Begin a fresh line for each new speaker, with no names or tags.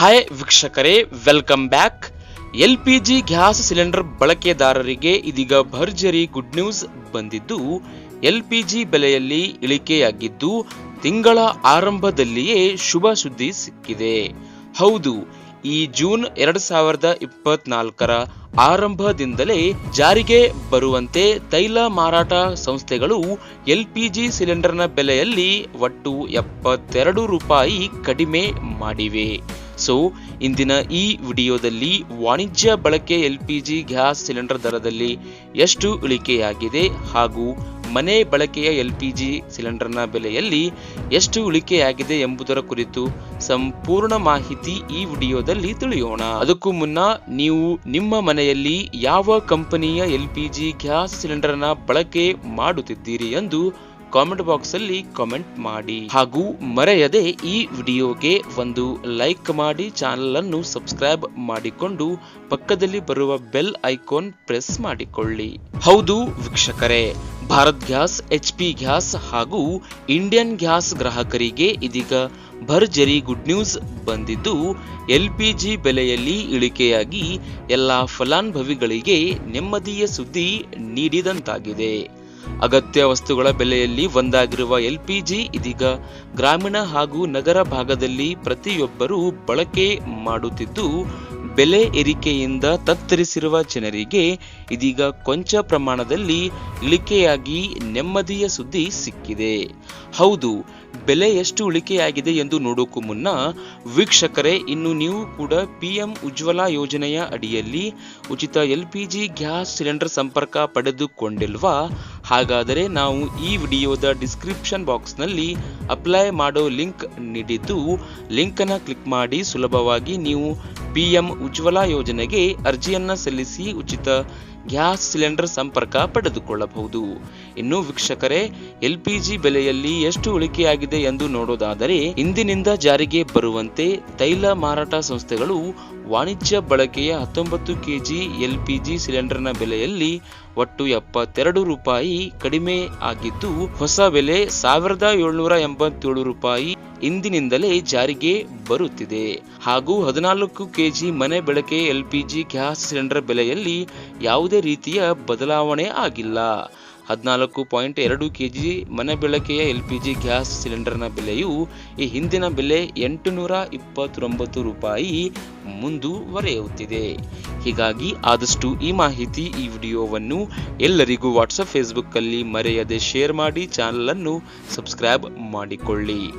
Hi ವೀಕ್ಷಕರೇ welcome back L P G gas cylinder ಬಳಕೆದಾರರಿಗೆ ಇದೀಗ ಭರ್ಜರಿ ಗುಡ್ ನ್ಯೂಸ್ ಬಂದಿದ್ದು, ಎಲ್ ಪಿ ಜಿ ಬೆಲೆಯಲ್ಲಿ ಇಳಿಕೆಯಾಗಿದ್ದು, ತಿಂಗಳ ಆರಂಭದಲ್ಲಿಯೇ ಶುಭ ಸುದ್ದಿ ಸಿಕ್ಕಿದೆ. ಹೌದು, ಈ ಜೂನ್ ಎರಡು ಸಾವಿರದ ಇಪ್ಪತ್ನಾಲ್ಕರ ಆರಂಭದಿಂದಲೇ ಜಾರಿಗೆ ಬರುವಂತೆ ತೈಲ ಮಾರಾಟ ಸಂಸ್ಥೆಗಳು ಎಲ್ಪಿಜಿ ಸಿಲಿಂಡರ್ನ ಬೆಲೆಯಲ್ಲಿ ಒಟ್ಟು ಎಪ್ಪತ್ತೆರಡು ರೂಪಾಯಿ ಕಡಿಮೆ ಮಾಡಿವೆ. ಸೊ, ಇಂದಿನ ಈ ವಿಡಿಯೋದಲ್ಲಿ ವಾಣಿಜ್ಯ ಬಳಕೆ L P G gas cylinder ದರದಲ್ಲಿ ಎಷ್ಟು ಇಳಿಕೆಯಾಗಿದೆ ಹಾಗೂ ಮನೆ ಬಳಕೆಯ ಎಲ್ ಪಿ ಜಿ ಸಿಲಿಂಡರ್ನ ಬೆಲೆಯಲ್ಲಿ ಎಷ್ಟು ಇಳಿಕೆಯಾಗಿದೆ ಎಂಬುದರ ಕುರಿತು ಸಂಪೂರ್ಣ ಮಾಹಿತಿ ಈ ವಿಡಿಯೋದಲ್ಲಿ ತಿಳಿಯೋಣ. ಅದಕ್ಕೂ ಮುನ್ನ ನೀವು ನಿಮ್ಮ ಮನೆಯಲ್ಲಿ ಯಾವ ಕಂಪನಿಯ ಜಿ ಗ್ಯಾಸ್ ಸಿಲಿಂಡರ್ನ ಬಳಕೆ ಮಾಡುತ್ತಿದ್ದೀರಿ ಎಂದು ಕಾಮೆಂಟ್ ಬಾಕ್ಸ್ ಅಲ್ಲಿ ಕಾಮೆಂಟ್ ಮಾಡಿ. ಹಾಗೂ ಮರೆಯದೆ ಈ ವಿಡಿಯೋಗೆ ಒಂದು ಲೈಕ್ ಮಾಡಿ ಚಾನಲ್ ಅನ್ನು ಸಬ್ಸ್ಕ್ರೈಬ್ ಮಾಡಿಕೊಂಡು ಪಕ್ಕದಲ್ಲಿ ಬರುವ ಬೆಲ್ ಐಕಾನ್ ಪ್ರೆಸ್ ಮಾಡಿಕೊಳ್ಳಿ. ಹೌದು ವೀಕ್ಷಕರೇ, Bharat gas H P gas ಹಾಗೂ ಇಂಡಿಯನ್ ಗ್ಯಾಸ್ ಗ್ರಾಹಕರಿಗೆ ಇದೀಗ ಭರ್ಜರಿ ಗುಡ್ ನ್ಯೂಸ್ ಬಂದಿದ್ದು, ಎಲ್ ಪಿ ಜಿ ಬೆಲೆಯಲ್ಲಿ ಇಳಿಕೆಯಾಗಿ ಎಲ್ಲ ಫಲಾನುಭವಿಗಳಿಗೆ ನೆಮ್ಮದಿಯ ಸುದ್ದಿ ನೀಡಿದಂತಾಗಿದೆ. ಅಗತ್ಯ ವಸ್ತುಗಳ ಬೆಲೆಯಲ್ಲಿ ಒಂದಾಗಿರುವ ಎಲ್ಪಿಜಿ ಇದೀಗ ಗ್ರಾಮೀಣ ಹಾಗೂ ನಗರ ಭಾಗದಲ್ಲಿ ಪ್ರತಿಯೊಬ್ಬರೂ ಬಳಕೆ ಮಾಡುತ್ತಿದ್ದು, ಬೆಲೆ ಏರಿಕೆಯಿಂದ ತತ್ತರಿಸಿರುವ ಜನರಿಗೆ ಇದೀಗ ಕೊಂಚ ಪ್ರಮಾಣದಲ್ಲಿ ಇಳಿಕೆಯಾಗಿ ನೆಮ್ಮದಿಯ ಸುದ್ದಿ ಸಿಕ್ಕಿದೆ. ಹೌದು, ಬೆಲೆ ಎಷ್ಟು ಇಳಿಕೆಯಾಗಿದೆ ಎಂದು ನೋಡೋಕ್ಕೂ ಮುನ್ನ ವೀಕ್ಷಕರೇ, ಇನ್ನು ನೀವು ಕೂಡ ಪಿಎಂ ಉಜ್ವಲ ಯೋಜನೆಯ ಅಡಿಯಲ್ಲಿ ಉಚಿತ ಎಲ್ಪಿಜಿ ಗ್ಯಾಸ್ ಸಿಲಿಂಡರ್ ಸಂಪರ್ಕ ಪಡೆದುಕೊಂಡಿಲ್ವಾ? ಹಾಗಾದರೆ ನಾವು ಈ ವಿಡಿಯೋದ ಡಿಸ್ಕ್ರಿಪ್ಷನ್ ಬಾಕ್ಸ್ನಲ್ಲಿ ಅಪ್ಲೈ ಮಾಡೋ ಲಿಂಕ್ ನೀಡಿದ್ದು, ಲಿಂಕನ್ನು ಕ್ಲಿಕ್ ಮಾಡಿ ಸುಲಭವಾಗಿ ನೀವು ಪಿಎಂ ಉಜ್ವಲ ಯೋಜನೆಗೆ ಅರ್ಜಿಯನ್ನ ಸಲ್ಲಿಸಿ ಉಚಿತ ಗ್ಯಾಸ್ ಸಿಲಿಂಡರ್ ಸಂಪರ್ಕ ಪಡೆದುಕೊಳ್ಳಬಹುದು. ಇನ್ನು ವೀಕ್ಷಕರೇ, ಎಲ್ಪಿಜಿ ಬೆಲೆಯಲ್ಲಿ ಎಷ್ಟು ಉಳಿಕೆಯಾಗಿದೆ ಎಂದು ನೋಡೋದಾದರೆ, ಇಂದಿನಿಂದ ಜಾರಿಗೆ ಬರುವಂತೆ ತೈಲ ಮಾರಾಟ ಸಂಸ್ಥೆಗಳು ವಾಣಿಜ್ಯ ಬಳಕೆಯ ಹತ್ತೊಂಬತ್ತು ಕೆಜಿ ಎಲ್ಪಿಜಿ ಸಿಲಿಂಡರ್ನ ಬೆಲೆಯಲ್ಲಿ ಒಟ್ಟು ಎಪ್ಪತ್ತೆರಡು ರೂಪಾಯಿ ಕಡಿಮೆ ಆಗಿದ್ದು, ಹೊಸ ಬೆಲೆ ಸಾವಿರದ ಏಳ್ನೂರ ಎಂಬತ್ತೇಳು ರೂಪಾಯಿ ಇಂದಿನಿಂದಲೇ ಜಾರಿಗೆ ಬರುತ್ತಿದೆ. ಹಾಗೂ ಹದಿನಾಲ್ಕು ಕೆಜಿ ಮನೆ ಬಳಕೆ ಎಲ್ಪಿಜಿ ಗ್ಯಾಸ್ ಸಿಲಿಂಡರ್ ಬೆಲೆಯಲ್ಲಿ ಯಾವುದೇ ರೀತಿಯ ಬದಲಾವಣೆ ಆಗಿಲ್ಲ. ಹದಿನಾಲ್ಕು ಪಾಯಿಂಟ್ ಎರಡು ಕೆಜಿ ಮನೆ ಬೆಳಕೆಯ ಎಲ್ ಪಿ ಜಿ ಗ್ಯಾಸ್ ಸಿಲಿಂಡರ್ನ ಬೆಲೆಯು ಈ ಹಿಂದಿನ ಬೆಲೆ ಎಂಟುನೂರ ಇಪ್ಪತ್ತೊಂಬತ್ತು ರೂಪಾಯಿ ಮುಂದುವರೆಯುತ್ತಿದೆ. ಹೀಗಾಗಿ ಆದಷ್ಟು ಈ ಮಾಹಿತಿ ಈ ವಿಡಿಯೋವನ್ನು ಎಲ್ಲರಿಗೂ ವಾಟ್ಸಪ್, ಫೇಸ್ಬುಕ್ಕಲ್ಲಿ ಮರೆಯದೆ ಶೇರ್ ಮಾಡಿ ಚಾನಲನ್ನು ಸಬ್ಸ್ಕ್ರೈಬ್ ಮಾಡಿಕೊಳ್ಳಿ.